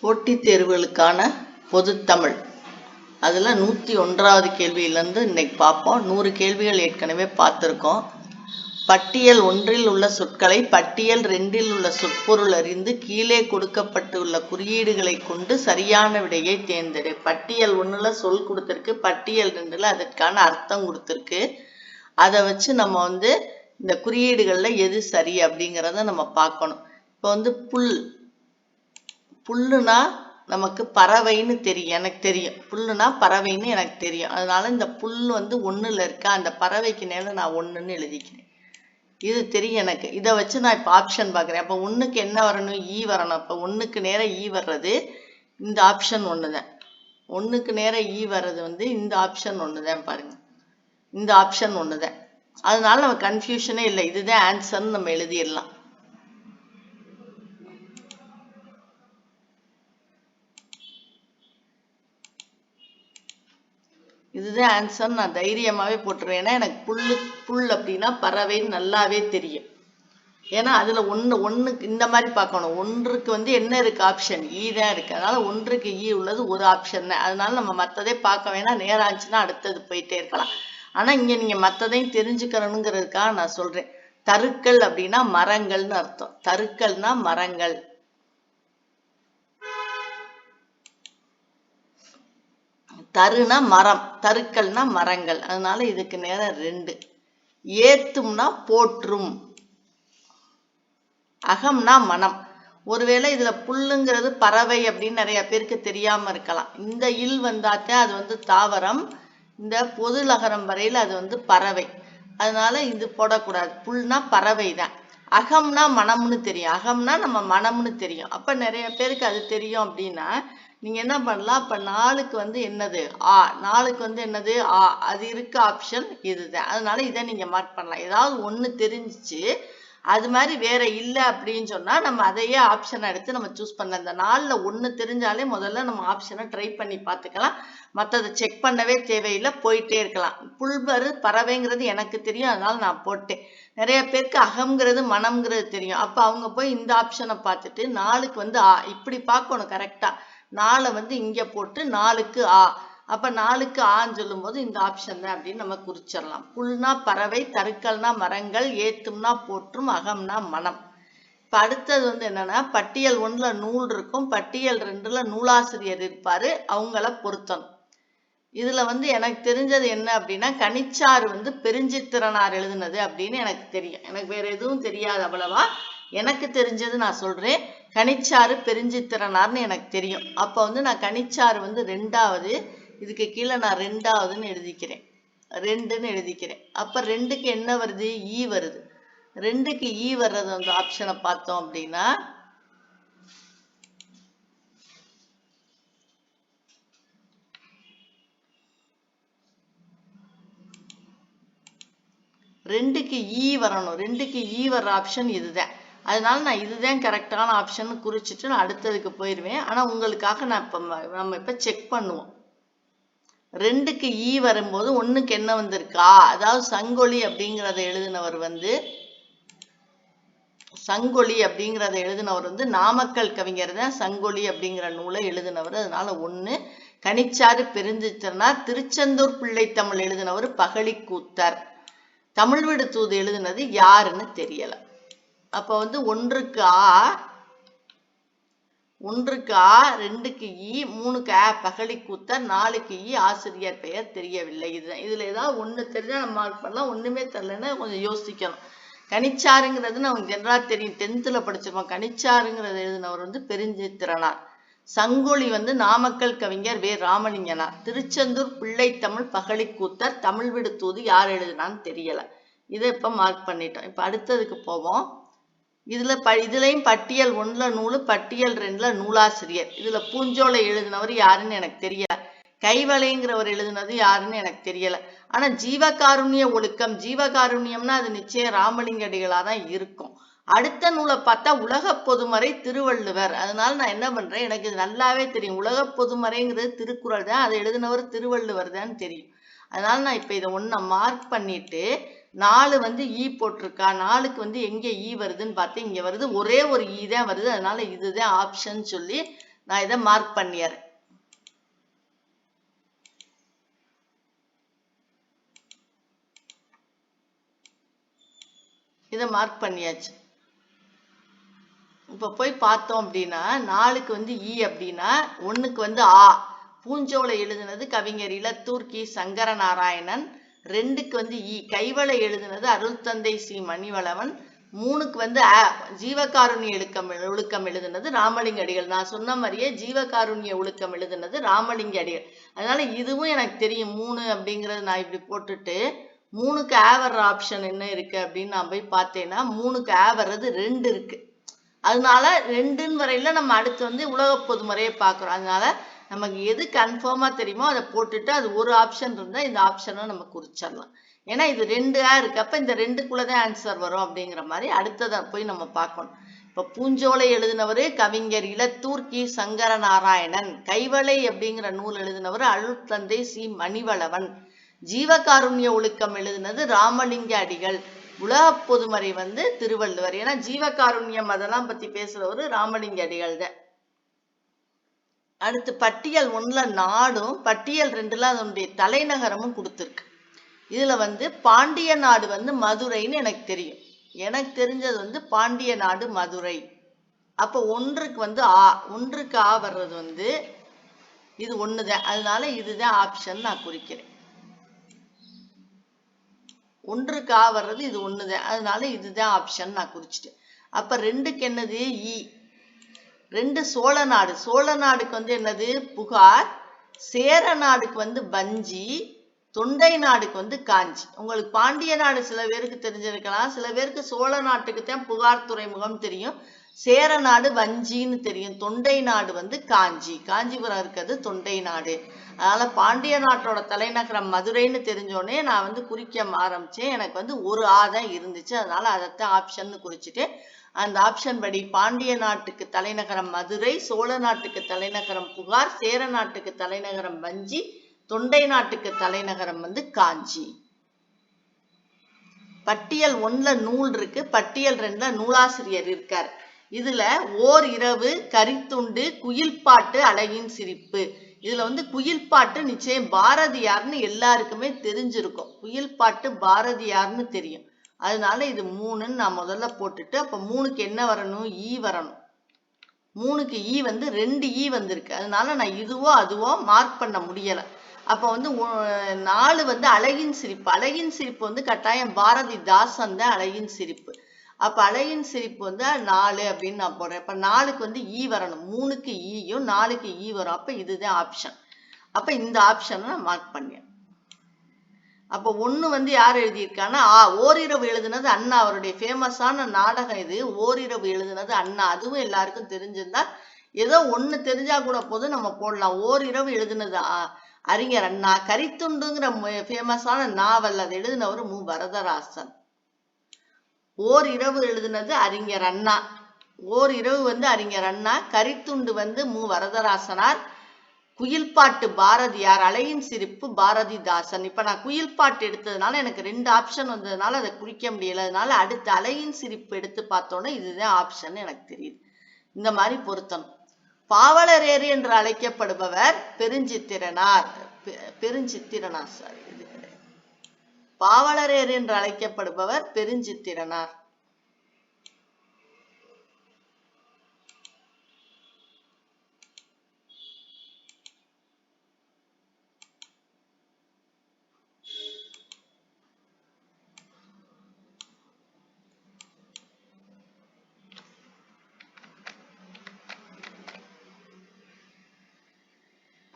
போட்டித் தேர்வுகளுக்கான பொதுத்தமிழ் அதில் நூற்றி ஒன்றாவது கேள்வியிலேருந்து இன்னைக்கு பார்ப்போம். நூறு கேள்விகள் ஏற்கனவே பார்த்துருக்கோம். பட்டியல் ஒன்றில் உள்ள சொற்களை பட்டியல் ரெண்டில் உள்ள சொற்பொருள் அறிந்து கீழே கொடுக்கப்பட்டுள்ள குறியீடுகளை கொண்டு சரியான விடையை தேர்ந்தெடு. பட்டியல் ஒன்றில் சொல் கொடுத்துருக்கு பட்டியல் ரெண்டில் அதற்கான அர்த்தம் கொடுத்துருக்கு. அதை வச்சு நம்ம வந்து இந்த குறியீடுகளில் எது சரி அப்படிங்கிறத நம்ம பார்க்கணும். இப்போ வந்து புல் புல்லுனா நமக்கு பறவைன்னு தெரியும் எனக்கு தெரியும். புல்லுனா பறவைன்னு எனக்கு தெரியும். அதனால இந்த புல் வந்து ஒன்றில் இருக்கா அந்த பறவைக்கு நேர நான் ஒன்றுன்னு எழுதிக்கிறேன். இது தெரியும் எனக்கு. இதை வச்சு நான் இப்போ ஆப்ஷன் பார்க்குறேன். அப்போ ஒன்றுக்கு என்ன வரணும்? ஈ வரணும். அப்போ ஒன்றுக்கு நேரம் ஈ e வர்றது இந்த ஆப்ஷன் ஒன்று தான் ஒன்றுக்கு நேரம் ஈ e வர்றது வந்து இந்த ஆப்ஷன் ஒன்று தான் பாருங்கள் இந்த ஆப்ஷன் ஒன்று தான் அதனால நம்ம கன்ஃபியூஷனே இல்லை. இதுதான் ஆன்சர்னு நம்ம எழுதிடலாம். இதுதான் ஆன்சர் நான் தைரியமாவே போட்டுருவேன். ஏன்னா எனக்கு புல்லு புல் அப்படின்னா பறவைன்னு நல்லாவே தெரியும். ஏன்னா அதுல ஒன்று ஒன்றுக்கு இந்த மாதிரி பார்க்கணும். ஒன்றுக்கு வந்து என்ன இருக்கு ஆப்ஷன் ஈ e தான் இருக்கு. அதனால ஒன்றுக்கு ஈ உள்ளது ஒரு ஆப்ஷன் தான். அதனால நம்ம மற்றதே பார்க்க வேணாம். நேரம் ஆச்சுன்னா அடுத்தது போயிட்டே இருக்கலாம். ஆனா இங்க நீங்க மற்றதையும் தெரிஞ்சுக்கணுங்கிறதுக்காக நான் சொல்றேன். தருக்கள் அப்படின்னா மரங்கள்னு அர்த்தம். தருக்கள்னா மரங்கள். தருனா மரம் தருக்கள்னா மரங்கள். அதனால இதுக்கு நேரம் ரெண்டு. ஏத்தும்னா போற்றும். அகம்னா மனம். ஒருவேளை இதுல புல்லுங்கிறது பறவை அப்படின்னு நிறைய பேருக்கு தெரியாம இருக்கலாம். இந்த இல் வந்தாத்தே அது வந்து தாவரம் இந்த பொது லகரம் வரையில அது வந்து பறவை. அதனால இது போடக்கூடாது. புல்னா பறவை தான் அகம்னா மனம்னு தெரியும். அகம்னா நம்ம மனம்னு தெரியும். அப்ப நிறைய பேருக்கு அது தெரியும் அப்படின்னா நீங்கள் என்ன பண்ணலாம்? இப்போ நாலுக்கு வந்து என்னது? ஆ நாலுக்கு வந்து என்னது? ஆ அது இருக்க ஆப்ஷன் இதுதான். அதனால இதை நீங்கள் மார்க் பண்ணலாம். ஏதாவது ஒன்று தெரிஞ்சிச்சு அது மாதிரி வேற இல்லை அப்படின்னு சொன்னால் நம்ம அதையே ஆப்ஷனை எடுத்து நம்ம சூஸ் பண்ணலாம். இந்த நாளில் ஒன்று தெரிஞ்சாலே முதல்ல நம்ம ஆப்ஷனை ட்ரை பண்ணி பார்த்துக்கலாம். மற்றதை செக் பண்ணவே தேவையில்லை போயிட்டே இருக்கலாம். புல்பரு பறவைங்கிறது எனக்கு தெரியும் அதனால நான் போட்டேன். நிறைய பேருக்கு அகம்ங்கிறது மனம்ங்கிறது தெரியும். அப்போ அவங்க போய் இந்த ஆப்ஷனை பார்த்துட்டு நாளுக்கு வந்து ஆ இப்படி பார்க்கணும் கரெக்டாக நாலை வந்து இங்க போட்டு நாலுக்கு ஆ. அப்ப நாலுக்கு ஆன்னு சொல்லும் போது இந்த ஆப்ஷன் தான் அப்படின்னு நம்ம குறிச்சிடலாம். புல்னா பறவை தருக்கல்னா மரங்கள் ஏத்தும்னா போற்றும் அகம்னா மனம். இப்போ அடுத்தது வந்து என்னன்னா பட்டியல் ஒண்ணுல நூல் இருக்கும். பட்டியல் ரெண்டுல நூலாசிரியர் இருப்பாரு. அவங்கள பொருத்தணும். இதுல வந்து எனக்கு தெரிஞ்சது என்ன அப்படின்னா கனிச்சாறு வந்து பெருஞ்சித்திரனார் எழுதுனது அப்படின்னு எனக்கு தெரியும். எனக்கு வேற எதுவும் தெரியாது அவ்வளவா. எனக்கு தெரிஞ்சது நான் சொல்றேன். கனிச்சாறு பெருஞ்சித்திரனார்னு எனக்கு தெரியும். அப்போ வந்து நான் கனிச்சாறு வந்து ரெண்டாவது இதுக்கு கீழே நான் ரெண்டாவதுன்னு எழுதிக்கிறேன். ரெண்டுன்னு எழுதிக்கிறேன். அப்போ ரெண்டுக்கு என்ன வருது? ஈ வருது. ரெண்டுக்கு ஈ வர்றது அந்த ஆப்ஷனை பார்த்தோம் அப்படின்னா ரெண்டுக்கு ஈ வரணும். ரெண்டுக்கு ஈ வர்ற ஆப்ஷன் இதுதான். அதனால நான் இதுதான் கரெக்டான ஆப்ஷன் குறிச்சிட்டு நான் அடுத்ததுக்கு போயிடுவேன் ஆனால் உங்களுக்காக நான் இப்போ நம்ம இப்போ செக் பண்ணுவோம். ரெண்டுக்கு ஈ வரும்போது ஒன்றுக்கு என்ன வந்திருக்கா? அதாவது சங்கொலி அப்படிங்கிறத எழுதினவர் வந்து சங்கொலி அப்படிங்கிறத எழுதினவர் வந்து நாமக்கல் கவிஞர் தான் சங்கொலி அப்படிங்கிற நூலை எழுதினவர். அதனால ஒன்று கனிச்சாறு பெருஞ்சித்திரனார் திருச்செந்தூர் பிள்ளை தமிழ் எழுதினவர் பகழிக்கூத்தர் தமிழ்விடு தமிழ் தூது எழுதினது யாருன்னு தெரியலை. அப்ப வந்து ஒன்றுக்கு ஆ ஒன்றுக்கு ஆ ரெண்டுக்கு இ மூணுக்கு ஆ பகலி கூத்த நாலுக்கு இ ஆசிரியர் பெயர் தெரியவில்லை. இதுதான் இதுல ஏதாவது ஒண்ணு தெரிஞ்சா நம்ம மார்க் பண்ணலாம். ஒண்ணுமே தெரியலன்னா கொஞ்சம் யோசிக்கணும். கனிச்சாருங்கிறது நமக்கு ஜெனரலா தெரியும். டென்த்ல படிச்சிருப்போம். கனிச்சாருங்கிறது எழுதினவர் வந்து பெருஞ்சித்திரனார். சங்கொலி வந்து நாமக்கல் கவிஞர் வே. ராமலிங்கனார். திருச்செந்தூர் பிள்ளைத்தமிழ் பகலி கூத்தர் தமிழ் விடு தூது யார் எழுதுனான்னு தெரியல. இதை இப்ப மார்க் பண்ணிட்டோம். இப்ப அடுத்ததுக்கு போவோம். இதுல ப இதுலேயும் பட்டியல் ஒன்றில் நூலு பட்டியல் ரெண்டுல நூலாசிரியர். இதுல பூஞ்சோலை எழுதினவர் யாருன்னு எனக்கு தெரியல. கைவலைங்கிறவர் எழுதினது யாருன்னு எனக்கு தெரியல. ஆனால் ஜீவகாருண்ய ஒழுக்கம் ஜீவகாருண்யம்னா அது நிச்சயம் ராமலிங்கடிகளாக தான் இருக்கும். அடுத்த நூலை பார்த்தா உலக பொதுமறை திருவள்ளுவர். அதனால நான் என்ன பண்றேன்? எனக்கு இது நல்லாவே தெரியும். உலக பொதுமறைங்கிறது திருக்குறள் தான். அதை எழுதினவர் திருவள்ளுவர் தான் தெரியும். அதனால நான் இப்போ இதை ஒன்றை மார்க் பண்ணிட்டு நாலு வந்து ஈ போட்டிருக்கா நாலுக்கு வந்து எங்க ஈ e வருதுன்னு பார்த்து இங்க வருது ஒரே ஒரு ஈ தான் வருது அதனால இதுதான் ஆப்ஷன் சொல்லி நான் இதை மார்க் பண்ணிடுறேன். இதை மார்க் பண்ணியாச்சு. இப்ப போய் பார்த்தோம் அப்படின்னா நாலுக்கு வந்து ஈ அப்படின்னா ஒன்றுக்கு வந்து ஆ. பூஞ்சோலை எழுதுனது கவிஞர் இலத்தூர் கி. சங்கர நாராயணன் ரெண்டுக்கு வந்து இ கைவளை எழுதுனது அருள் தந்தை மணிவளவன். மூணுக்கு வந்து அ ஜீவகாருண்ய எழுக்கம் ஒழுக்கம் எழுதுனது ராமலிங்க அடிகள். நான் சொன்ன மாதிரியே ஜீவகாருண்ய ஒழுக்கம் எழுதுனது ராமலிங்க அடிகள். அதனால இதுவும் எனக்கு தெரியும் மூணு அப்படிங்கறது நான் இப்படி போட்டுட்டு மூணுக்கு ஆ வர்ற ஆப்ஷன் என்ன இருக்கு அப்படின்னு நான் போய் பார்த்தேன்னா மூணுக்கு ஆ வர்றது ரெண்டு இருக்கு. அதனால ரெண்டுன்னு வரையில நம்ம அடுத்து வந்து உலக பொதுமுறையை பார்க்குறோம். அதனால நமக்கு எது கன்ஃபார்மாக தெரியுமோ அதை போட்டுட்டு அது ஒரு ஆப்ஷன் இருந்தால் இந்த ஆப்ஷனை நம்ம குறிச்சிடலாம். ஏன்னா இது ரெண்டாக ஆ இருக்கு. அப்ப இந்த ரெண்டுக்குள்ளதான் ஆன்சர் வரும் அப்படிங்கிற மாதிரி அடுத்ததை போய் நம்ம பார்க்கணும். இப்போ பூஞ்சோலை எழுதினவர் கவிஞர் இலத்தூர் கி. சங்கர நாராயணன் கைவளை அப்படிங்கிற நூல் எழுதினவர் அருள் தந்தை சி. மணிவளவன். ஜீவகாருண்ய ஒழுக்கம் எழுதினது ராமலிங்க அடிகள். உலக பொதுமறை வந்து திருவள்ளுவர். ஏன்னா ஜீவகாருண்யம் அதெல்லாம் பற்றி பேசுகிறவர் ராமலிங்க அடிகள் தான் அடுத்து பட்டியல் ஒன்றில் நாடும் பட்டியல் ரெண்டில் அதனுடைய தலைநகரமும் கொடுத்துருக்கு. இதில் வந்து பாண்டிய நாடு வந்து மதுரைன்னு எனக்கு தெரியும். எனக்கு தெரிஞ்சது வந்து பாண்டிய நாடு மதுரை. அப்போ ஒன்றுக்கு வந்து ஆ ஒன்றுக்கு ஆ வர்றது வந்து இது ஒன்று தான் அதனால இதுதான் ஆப்ஷன் நான் குறிக்கிறேன். ஒன்றுக்கு ஆ வர்றது இது தான் அதனால இதுதான் ஆப்ஷன் நான் குறிச்சிட்டேன். அப்போ ரெண்டுக்கு என்னது? இ. ரெண்டு சோழ நாடு. சோழ நாடுக்கு வந்து என்னது? புகார். சேர நாடுக்கு வந்து வஞ்சி. தொண்டை நாடுக்கு வந்து காஞ்சி. உங்களுக்கு பாண்டிய நாடு சில பேருக்கு தெரிஞ்சிருக்கலாம். சில பேருக்கு சோழ நாட்டுக்கு தான் புகார் துறைமுகம் தெரியும். சேர நாடு வஞ்சின்னு தெரியும். தொண்டை நாடு வந்து காஞ்சி. காஞ்சிபுரம் இருக்கிறது தொண்டை நாடு. அதனால பாண்டிய நாட்டோட தலைநகரம் மதுரைன்னு தெரிஞ்சோடனே நான் வந்து குறிக்க ஆரம்பிச்சேன். எனக்கு வந்து ஒரு ஆ தான் இருந்துச்சு. அதனால அதைத்தான் ஆப்ஷன் குறிச்சிட்டு அந்த ஆப்ஷன் படி பாண்டிய நாட்டுக்கு தலைநகரம் மதுரை சோழ நாட்டுக்கு தலைநகரம் புகார் சேர நாட்டுக்கு தலைநகரம் வஞ்சி தொண்டை நாட்டுக்கு தலைநகரம் வந்து காஞ்சி. பட்டியல் ஒன்றில் நூல் இருக்கு பட்டியல் ரெண்டுல நூலாசிரியர் இருக்கார். இதுல ஓர் இரவு கரித்துண்டு குயில் பாட்டு அழகின் சிரிப்பு. இதுல வந்து குயில் பாட்டு நிச்சயம் பாரதியார்னு எல்லாருக்குமே தெரிஞ்சிருக்கும். குயில் பாட்டு பாரதியார்னு தெரியும். அதனால இது மூணுன்னு நான் முதல்ல போட்டுட்டு அப்ப மூணுக்கு என்ன வரணும்? ஈ வரணும். மூணுக்கு ஈ வந்து ரெண்டு ஈ வந்திருக்கு. அதனால நான் இதுவோ அதுவோ மார்க் பண்ண முடியல. அப்ப வந்து நாலு வந்து அழகின் சிரிப்பு. அழகின் சிரிப்பு வந்து கட்டாயம் பாரதி தாசன் தான் அழகின் சிரிப்பு. அப்ப அழகின் சிரிப்பு வந்து நாலு அப்படின்னு நான் போடுறேன். அப்ப நாலுக்கு வந்து ஈ வரணும். மூணுக்கு ஈயும் நாலுக்கு ஈ வரும். அப்ப இதுதான் ஆப்ஷன் அப்ப இந்த ஆப்ஷனை நான் மார்க் பண்ணேன் அப்ப ஒண்ணு வந்து யார் எழுதியிருக்காங்கன்னா ஆ ஓரிரவு எழுதுனது அண்ணா அவருடைய ஃபேமஸான நாடகம் இது. ஓரிரவு எழுதுனது அண்ணா. அதுவும் எல்லாருக்கும் தெரிஞ்சிருந்தா ஏதோ ஒண்ணு தெரிஞ்சா கூட போதும் நம்ம போடலாம். ஓரிரவு எழுதுனது அறிஞர் அண்ணா. கரித்துண்டுங்கிற ஃபேமஸான நாவல் அதை எழுதினவர் மு. வரதராசன். ஓர் இரவு எழுதினது அறிஞர் அண்ணா. ஓர் இரவு வந்து அறிஞர் அண்ணா. கரித்துண்டு வந்து மு. வரதராசனார். குயில் பாட்டு பாரதியார் அலையின் சிரிப்பு பாரதிதாசன். இப்ப நான் குயில் பாட்டு எடுத்ததுனால எனக்கு ரெண்டு ஆப்ஷன் வந்ததுனால அதை குறிக்க முடியல. அதனால அடுத்து அலையின் சிரிப்பு எடுத்து பார்த்தோன்னே இதுதான் ஆப்ஷன் எனக்கு தெரியுது. இந்த மாதிரி பொருத்தணும். பாவலரேறு என்று அழைக்கப்படுபவர் பெருஞ்சித்திரனார். பெ- பெருஞ்சித்திரனார் சாரி இது கிடையாது. பாவலரேறு என்று அழைக்கப்படுபவர் பெருஞ்சித்திரனார்.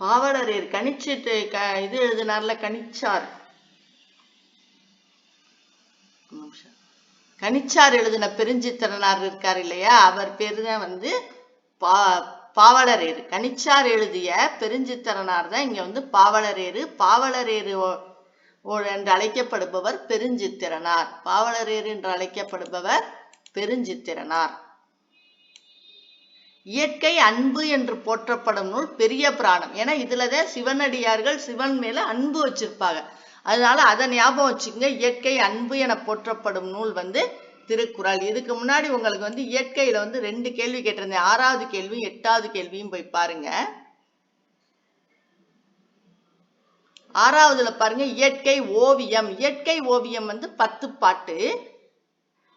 பாவலரேர் கணிச்சிட்டு க இது எழுதினார்ல கணிச்சார். கணிச்சார் எழுதின பெருஞ்சித்திரனார் இருக்கார் இல்லையா? அவர் பேரு தான் வந்து பா பாவலரேறு கணிச்சார் எழுதிய பெருஞ்சித்திரனார் தான் இங்க வந்து பாவலரேறு. பாவலரேறு ஓ- ஓ- என்று அழைக்கப்படுபவர் பெருஞ்சித்திரனார். பாவலரேறு என்று அழைக்கப்படுபவர் பெருஞ்சித்திரனார். இயற்கை அன்பு என்று போற்றப்படும் நூல் பெரிய புராணம். ஏன்னா இதுலதான் சிவனடியார்கள் சிவன் மேல அன்பு வச்சிருப்பாங்க. அதனால அதை ஞாபகம் வச்சுக்கோங்க. இயற்கை அன்பு என போற்றப்படும் நூல் வந்து திருக்குறள். இதுக்கு முன்னாடி உங்களுக்கு வந்து இயற்கையில வந்து ரெண்டு கேள்வி கேட்டிருந்தேன். ஆறாவது கேள்வியும் எட்டாவது கேள்வியும் போய் பாருங்க. ஆறாவதுல பாருங்க. இயற்கை ஓவியம். இயற்கை ஓவியம் வந்து பத்து பாட்டு.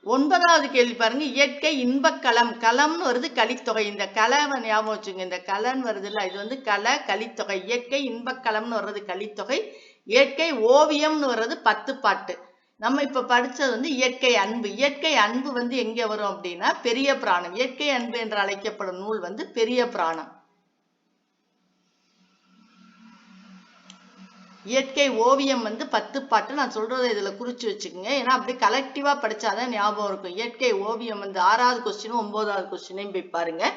ஒன்பதாவது கேள்வி பாருங்க. இயற்கை இன்பக்களம் களம்னு வருது கலித்தொகை. இந்த கலை ஞாபகம் வச்சுங்க இந்த கலன்னு வருது இல்ல இது வந்து கலை கலித்தொகை. இயற்கை இன்பக்களம்னு வர்றது கலித்தொகை. இயற்கை ஓவியம்னு வர்றது பத்து பாட்டு. நம்ம இப்ப படிச்சது வந்து இயற்கை அன்பு. இயற்கை அன்பு வந்து எங்க வரும் அப்படின்னா பெரிய பிராணம். இயற்கை அன்பு என்று அழைக்கப்படும் நூல் வந்து பெரிய பிராணம். இயற்கை ஓவியம் வந்து பத்து பாட்டு நான் சொல்றதை இதுல குறிச்சு வச்சுக்கோங்க. ஏன்னா அப்படி கலெக்டிவா படிச்சாதான் ஞாபகம் இருக்கும். இயற்கை ஓவியம் வந்து ஆறாவது கொஸ்டினும் ஒன்பதாவது கொஸ்டினையும் போய் பாருங்க.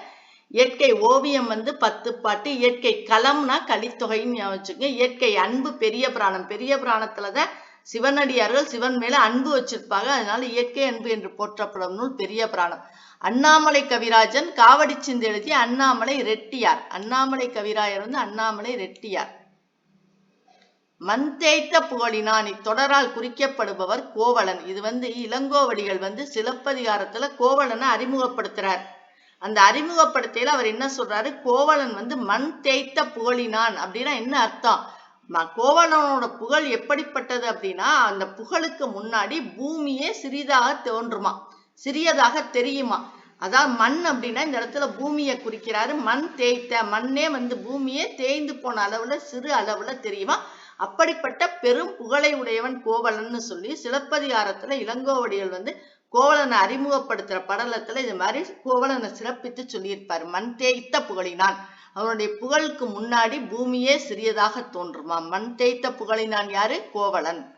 இயற்கை ஓவியம் வந்து பத்து பாட்டு. இயற்கை களம்னா கலித்தொகைன்னு ஞாபகம் வச்சுக்கோங்க. இயற்கை அன்பு பெரிய பிராணம். பெரிய பிராணத்துலதான் சிவனடியார்கள் சிவன் மேல அன்பு வச்சிருப்பாங்க. அதனால இயற்கை அன்பு என்று போற்றப்படும் நூல் பெரிய பிராணம். அண்ணாமலை கவிராஜன் காவடி சிந்து எழுதிய அண்ணாமலை ரெட்டியார். அண்ணாமலை கவிராயர் வந்து அண்ணாமலை ரெட்டியார். மண் தேய்த்த புகழினான் இத்தொடரால் குறிக்கப்படுபவர் கோவலன். இது வந்து இளங்கோவடிகள் வந்து சிலப்பதிகாரத்துல கோவலனை அறிமுகப்படுத்துறார். அந்த அறிமுகப்படுத்தையில அவர் என்ன சொல்றாரு? கோவலன் வந்து மண் தேய்த்த புகழினான் அப்படின்னா என்ன அர்த்தம்? கோவலனோட புகழ் எப்படிப்பட்டது அப்படின்னா அந்த புகழுக்கு முன்னாடி பூமியே சிறிதாக தோன்றுமா? சிறியதாக தெரியுமா? அதாவது மண் அப்படின்னா இந்த இடத்துல பூமியை குறிக்கிறாரு. மண் தேய்த்த மண்ணே வந்து பூமியே தேய்ந்து போன அளவுல சிறு அளவுல தெரியுமா? அப்படிப்பட்ட பெரும் புகழை உடையவன் கோவலன்னு சொல்லி சிலப்பதிகாரத்துல இளங்கோவடிகள் வந்து கோவலனை அறிமுகப்படுத்துற படலத்துல இது மாதிரி கோவலனை சிறப்பித்து சொல்லியிருப்பார். மண் தேய்த்த புகழினான். அவனுடைய புகழுக்கு முன்னாடி பூமியே சிறியதாக தோன்றுமா? மண் தேய்த்த புகழினான் யாரு? கோவலன்.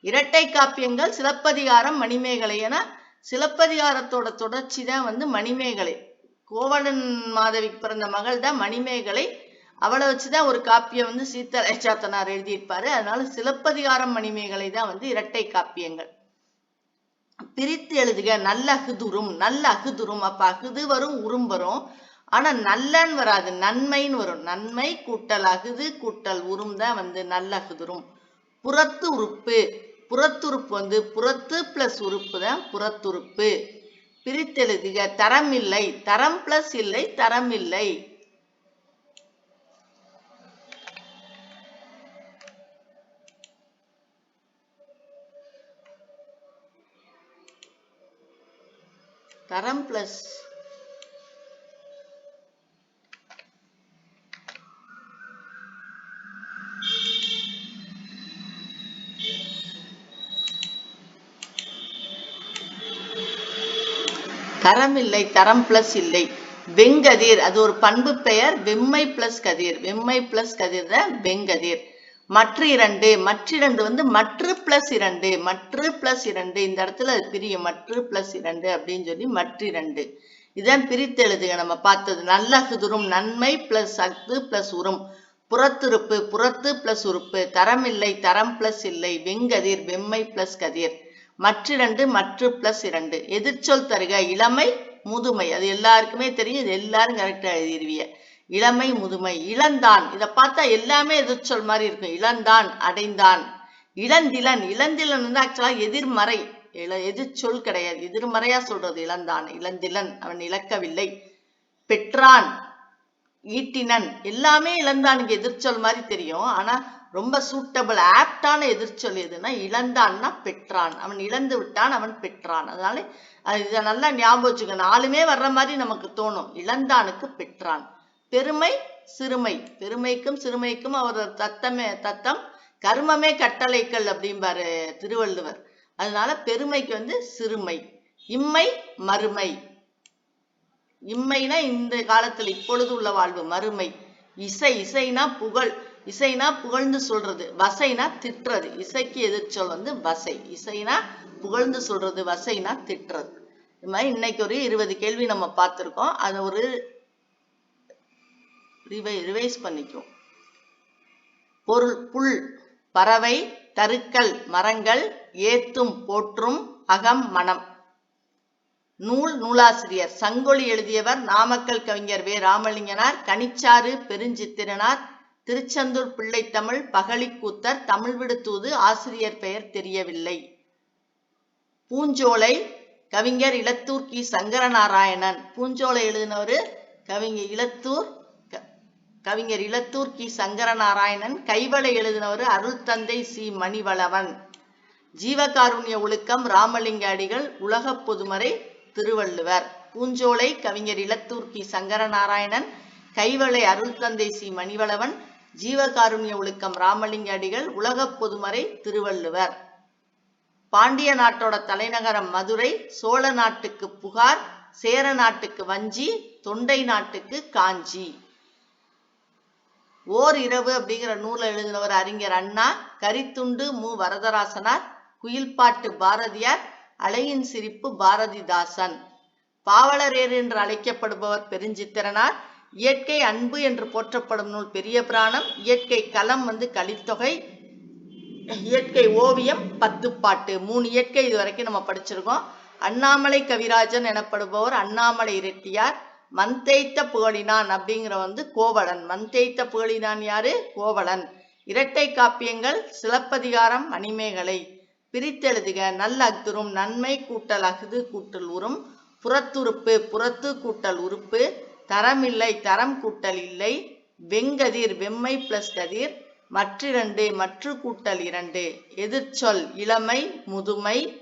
இரட்டை காப்பியங்கள் சிலப்பதிகாரம் மணிமேகலை என சிலப்பதிகாரத்தோட தொடர்ச்சி தான் வந்து மணிமேகலை. கோவலன் மாதவிக்கு பிறந்த மகள் தான் மணிமேகலை. அவளை வச்சுதான் ஒரு காப்பியம் வந்து சீத்தலை சாத்தனார் எழுதியிருப்பாரு. அதனால சிலப்பதிகாரம் மணிமேகலை தான் வந்து இரட்டை காப்பியங்கள். பிரித்து எழுதுக நல்ல அகுதுரும் நல்ல அகுதுரும் அப்ப அகுது வரும் உரும் வரும். ஆனா நல்லன்னு வராது நன்மைன்னு வரும். நன்மை கூட்டல் அகுது கூட்டல் உரும் தான் வந்து நல்ல அகுதுரும் புறத்து உறுப்பு புறத்துறுப்பு வந்து புறத்து பிளஸ் உறுப்பு தான் புறத்துறுப்பு பிரித்தெழுதுக தரம் இல்லை தரம் பிளஸ் இல்லை தரம் இல்லை. தரம் பிளஸ் தரம் இல்லை தரம் பிளஸ் இல்லை. வெங்கதிர் அது ஒரு பண்பு பெயர். வெம்மை பிளஸ் கதிர். வெம்மை பிளஸ் கதிர் தான் வெங்கதிர். மற்ற இரண்டு மற்றிரண்டு வந்து மற்ற பிளஸ் இரண்டு மற்ற பிளஸ் இரண்டு. இந்த இடத்துல அது பிரியும். மற்ற பிளஸ் இரண்டு அப்படின்னு சொல்லி மற்றிரண்டு இதான் பிரித்து நம்ம பார்த்தது நல்ல குதிரும் நன்மை பிளஸ் அத்து பிளஸ் உரும் புறத்துருப்பு புறத்து பிளஸ் உறுப்பு. தரம் இல்லை தரம் பிளஸ் இல்லை. வெங்கதிர் வெம்மை பிளஸ் கதிர். மற்றிரண்டு மற்ற பிளஸ் இரண்டு. எதிர்ச்சொல் தருக. இளமை முதுமை. அது எல்லாருக்குமே தெரியும். இது எல்லாரும் கரெக்டா எழுதிருவிய இளமை முதுமை இளந்தான். இதை பார்த்தா எல்லாமே எதிர்ச்சொல் மாதிரி இருக்கும். இளந்தான் அடைந்தான். இளந்திலன். இளந்திலன் வந்து ஆக்சுவலா எதிர்மறை. இள எதிர்ச்சொல் கிடையாது. எதிர்மறையா சொல்றது இளந்தான். இளந்திலன். அவன் இழக்கவில்லை பெற்றான். ஈட்டினன். எல்லாமே இழந்தானுக்கு எதிர்ச்சொல் மாதிரி தெரியும். ஆனா ரொம்ப சூட்டபிள் ஆப்டான எதிர்ச்சொல் எதுனா இழந்தான்னா பெற்றான். அவன் இழந்து விட்டான் அவன் பெற்றான். அதனால இதை நல்லா ஞாபகம் வச்சுக்கணும் நாலுமே வர்ற மாதிரி நமக்கு தோணும். இழந்தானுக்கு பெற்றான். பெருமை சிறுமை. பெருமைக்கும் சிறுமைக்கும் அவர் தத்தமே தத்தம். கர்மமே கட்டளைக்கல் அப்படிம்பாரு திருவள்ளுவர். அதனால பெருமைக்கு வந்து சிறுமை. இம்மை மறுமை. இம்மைனா இந்த காலத்துல இப்பொழுது உள்ள வாழ்வு மறுமை. இசை இசைனா புகழ். இசைனா புகழ்ந்து சொல்றது வசைனா திட்டுறது. இசைக்கு எதிர்ச்சொல் வந்து வசை. இசைனா புகழ்ந்து சொல்றது வசைனா திட்டுறது. இது மாதிரி இன்னைக்கு ஒரு இருபது கேள்வி நம்ம பார்த்துருக்கோம். அதை ஒரு ரிவை ரிவைஸ் பண்ணிக்கும். பொருள் புல் பறவை தருக்கள் மரங்கள் ஏத்தும் போற்றும் அகம் மனம். நூல் நூலாசிரியர். சங்கொலி எழுதியவர் நாமக்கல் கவிஞர் வே. ராமலிங்கனார் கனிச்சாறு பெருஞ்சித்திரனார் திருச்செந்தூர் பிள்ளைத்தமிழ் பகழிக்கூத்தர் தமிழ் விடுத்தூது ஆசிரியர் பெயர் தெரியவில்லை. பூஞ்சோலை கவிஞர் இலத்தூர் கி. சங்கரநாராயணன். பூஞ்சோலை எழுதினவர் கவிஞர் இலத்தூர் கவிஞர் இலத்தூர் கி. சங்கரநாராயணன் கைவளை எழுதினவர் அருள் தந்தை சி. மணிவளவன். ஜீவகாருண்ய ஒழுக்கம் ராமலிங்க அடிகள் உலகப் பொதுமறை திருவள்ளுவர். பூஞ்சோலை கவிஞர் இலத்தூர் கி. சங்கரநாராயணன் கைவளை அருள் தந்தை சி. மணிவளவன். ஜீவகாருண்ய ஒழுக்கம் ராமலிங்க அடிகள் உலகப் பொதுமறை திருவள்ளுவர். பாண்டிய நாட்டோட தலைநகரம் மதுரை சோழ நாட்டுக்கு புகார் சேர நாட்டுக்கு வஞ்சி தொண்டை நாட்டுக்கு காஞ்சி. ஓர் இரவு அப்படிங்கிற நூலை எழுதினவர் அறிஞர் அண்ணா கரித்துண்டு மு. வரதராசனார் குயில்பாட்டு பாரதியார் அலையின் சிரிப்பு பாரதிதாசன். பாவலரேர் என்று அழைக்கப்படுபவர் பெருஞ்சித்திரனார். இயற்கை அன்பு என்று போற்றப்படும் நூல் பெரிய புராணம். இயற்கை களம் வந்து கலித்தொகை. இயற்கை ஓவியம் பத்து பாட்டு. மூணு இயற்கை இது வரைக்கும் நம்ம படிச்சிருக்கோம். அண்ணாமலை கவிராஜன் எனப்படுபவர் அண்ணாமலை இரட்டியார் மண் தேய்த்த புகழினான் அப்படிங்கிற வந்து கோவலன். மண் தேய்த்த புகழினான் யாரு? கோவலன். இரட்டை காப்பியங்கள் சிலப்பதிகாரம் மணிமேகலை பிரித்தெழுதுக. நல்ல அக்துரும் நன்மை கூட்டல் அகுது கூட்டல் உறும். புறத்துறுப்பு புறத்து கூட்டல் உறுப்பு. தரமில்லை தரம் கூட்டல் இல்லை. வெங்கதிர் வெம்மை பிளஸ் கதிர். மற்றிரண்டு மற்று கூட்டல் இரண்டு. எதிர்ச்சொல் இளமை முதுமை.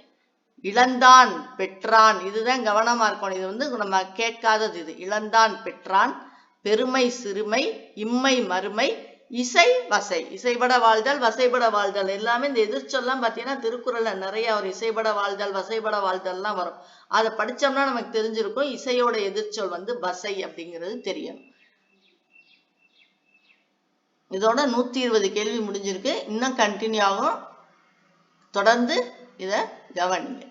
இழந்தான் பெற்றான். இதுதான் கவனமா இருக்கணும். இது வந்து நம்ம கேட்காதது இது. இழந்தான் பெற்றான். பெருமை சிறுமை இம்மை மறுமை இசை வசை. இசைபட வாழ்தல் வசைபட வாழ்தல். எல்லாமே இந்த எதிர்ச்சொல்லாம் பார்த்தீங்கன்னா திருக்குறள்ல நிறைய ஒரு இசைபட வாழ்தல் வசைபட வாழ்தல்லாம் வரும். அதை படிச்சோம்னா நமக்கு தெரிஞ்சிருக்கும். இசையோட எதிர்ச்சொல் வந்து வசை அப்படிங்கிறது தெரியும் இதோட நூத்தி இருபது கேள்வி முடிஞ்சிருக்கு. இன்னும் கண்டினியூ ஆகும். தொடர்ந்து இதை கவனிங்க.